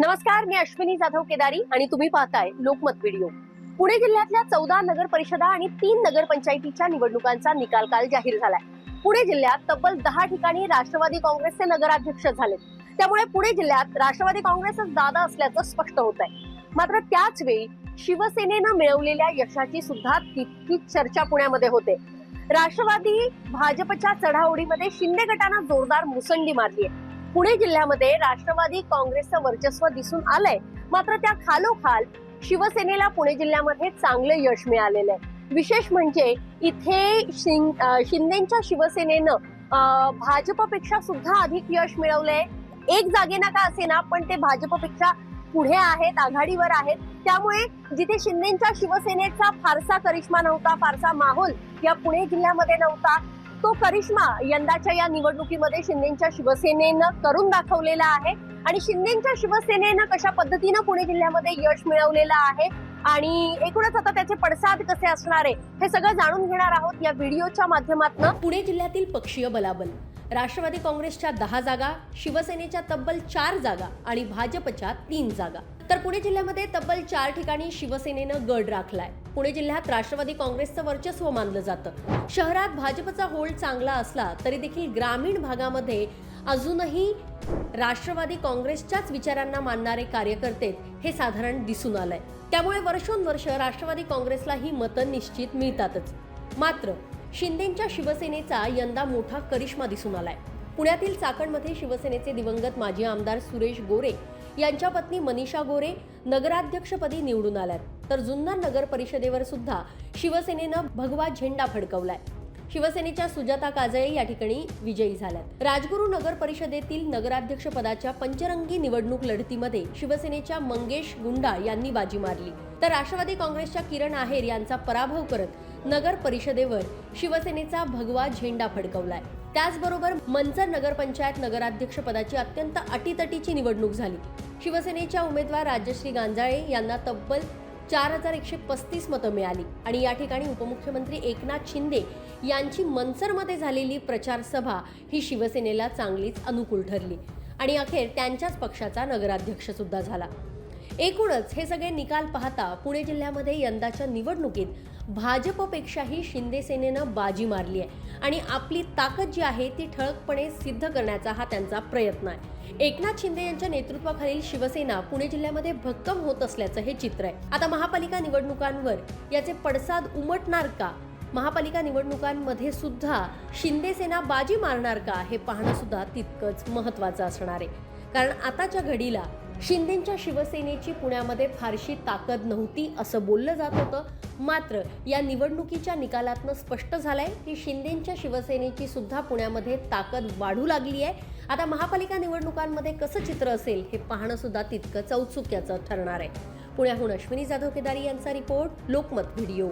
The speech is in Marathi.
नमस्कार मी अश्विनी जाधव केदारी आणि तुम्ही पाहताय लोकमत व्हिडिओ. पुणे जिल्ह्यातल्या चौदा नगर परिषदा आणि तीन नगरपंचायतीच्या निवडणुकांचा निकाल काल जाहीर झालाय. पुणे जिल्ह्यात तब्बल दहा ठिकाणी राष्ट्रवादी काँग्रेसचे नगराध्यक्ष झालेत. त्यामुळे पुणे जिल्ह्यात राष्ट्रवादी काँग्रेसच दादा असल्याचं स्पष्ट होत आहे मात्र त्याच वेळी शिवसेनेनं मिळवलेल्या यशाची सुद्धा तितकीच चर्चा पुण्यामध्ये होते. राष्ट्रवादी भाजपच्या चढाओढीमध्ये शिंदे गटानं जोरदार मुसंडी मारली आहे पुणे जिल्ह्यामध्ये राष्ट्रवादी काँग्रेसचं वर्चस्व दिसून आलंय. मात्र त्या खालोखाल शिवसेनेला पुणे जिल्ह्यामध्ये चांगलं यश मिळालेलं आहे विशेष म्हणजे इथे शिंदेच्या शिवसेनेनं भाजपपेक्षा सुद्धा अधिक यश मिळवलंय. एक जागेना का असेना पण ते भाजपपेक्षा पुढे आहेत आघाडीवर आहेत. त्यामुळे जिथे शिंदेच्या शिवसेनेचा फारसा करिश्मा नव्हता फारसा माहोल या पुणे जिल्ह्यामध्ये नव्हता तो करिश्मा यंदाच्या या निवडणुकीमध्ये शिंदेच्या शिवसेनेनं करून दाखवलेला आहे. आणि शिंदेच्या शिवसेनेनं कशा पद्धतीनं पुणे जिल्ह्यामध्ये यश मिळवलेलं आहे आणि एकूणच आता त्याचे पडसाद कसे असणार आहे हे सगळं जाणून घेणार आहोत या व्हिडिओच्या माध्यमातून. पुणे जिल्ह्यातील पक्षीय बलाबल राष्ट्रवादी काँग्रेसच्या दहा जागा शिवसेनेच्या तब्बल चार जागा आणि भाजपच्या तीन जागा. तर पुणे जिल्ह्यामध्ये तब्बल चार ठिकाणी शिवसेनेनं गड राखलाय. पुणे जिल्ह्यात राष्ट्रवादी काँग्रेसचं वर्चस्व मानलं जातं. शहरात भाजपचा होल्ड चांगला असला तरी देखील ग्रामीण भागामध्ये अजूनही राष्ट्रवादी काँग्रेसच्याच विचारांना मानणारे कार्यकर्ते हे साधारण दिसून आलंय. त्यामुळे वर्षोनवर्ष राष्ट्रवादी काँग्रेसला ही मतं निश्चित मिळतातच. मात्र शिंदेच्या शिवसेनेचा यंदा मोठा करिश्मा दिसून आलाय. पुण्यातील चाकणमध्ये शिवसेनेचे दिवंगत माजी आमदार सुरेश गोरे यांच्या पत्नी मनीषा गोरे नगराध्यक्षपदी निवडून आल्यात. तर जुन्नर नगर परिषदेवर सुद्धा शिवसेनेनं भगवा झेंडा फडकवलाय. शिवसेनेच्या सुजाता काजळे या ठिकाणी विजयी झाल्यात. राजगुरू नगर परिषदेतील नगराध्यक्ष पदाच्या पंचरंगी निवडणूक लढतीमध्ये शिवसेनेच्या मंगेश गुंडा यांनी बाजी मारली. तर राष्ट्रवादी काँग्रेसच्या किरण आहेर यांचा पराभव करत नगर परिषदेवर शिवसेनेचा भगवा झेंडा फडकवलाय. त्याचबरोबर मंचर नगरपंचायत नगराध्यक्ष पदाची अत्यंत अटीतटीची निवडणूक झाली. शिवसेनेच्या उमेदवार राजश्री गांजाळे यांना तब्बल चार हजार एकशे पस्तीस मतं मिळाली आणि या ठिकाणी उपमुख्यमंत्री एकनाथ शिंदे यांची मनसरमध्ये झालेली प्रचार सभा ही शिवसेनेला चांगलीच अनुकूल ठरली. आणि अखेर त्यांच्याच पक्षाचा नगराध्यक्ष सुद्धा झाला. एकूणच हे सगळे निकाल पाहता पुणे जिल्ह्यामध्ये यंदाच्या निवडणुकीत भाजपपेक्षाही शिंदेसेनेनं बाजी मारली आहे. आणि आपली ताकद जी आहे ती ठळकपणे सिद्ध करण्याचा हा त्यांचा प्रयत्न आहे. एकनाथ शिंदे यांच्या नेतृत्वाखालील शिवसेना पुणे जिल्ह्यामध्ये भक्कम होत असल्याचं हे चित्र आहे. आता महापालिका निवडणुकांवर याचे पडसाद उमटणार का? महापालिका निवडणुकांमध्ये सुद्धा शिंदेसेना बाजी मारणार का? हे पाहणं सुद्धा तितकंच महत्त्वाचं असणार आहे. कारण आताच्या घडीला शिंदेच्या शिवसेनेची पुण्यामध्ये फारशी ताकद नव्हती असं बोललं जात होतं. मात्र या निवडणुकीच्या निकालातनं स्पष्ट झालंय की शिंदेच्या शिवसेनेची सुद्धा पुण्यामध्ये ताकद वाढू लागली आहे. आता महापालिका निवडणुकांमध्ये कसं चित्र असेल हे पाहणं सुद्धा तितकंच औत्सुक्याचं ठरणार आहे. पुण्याहून अश्विनी जाधव केदारी यांचा रिपोर्ट लोकमत व्हिडिओ.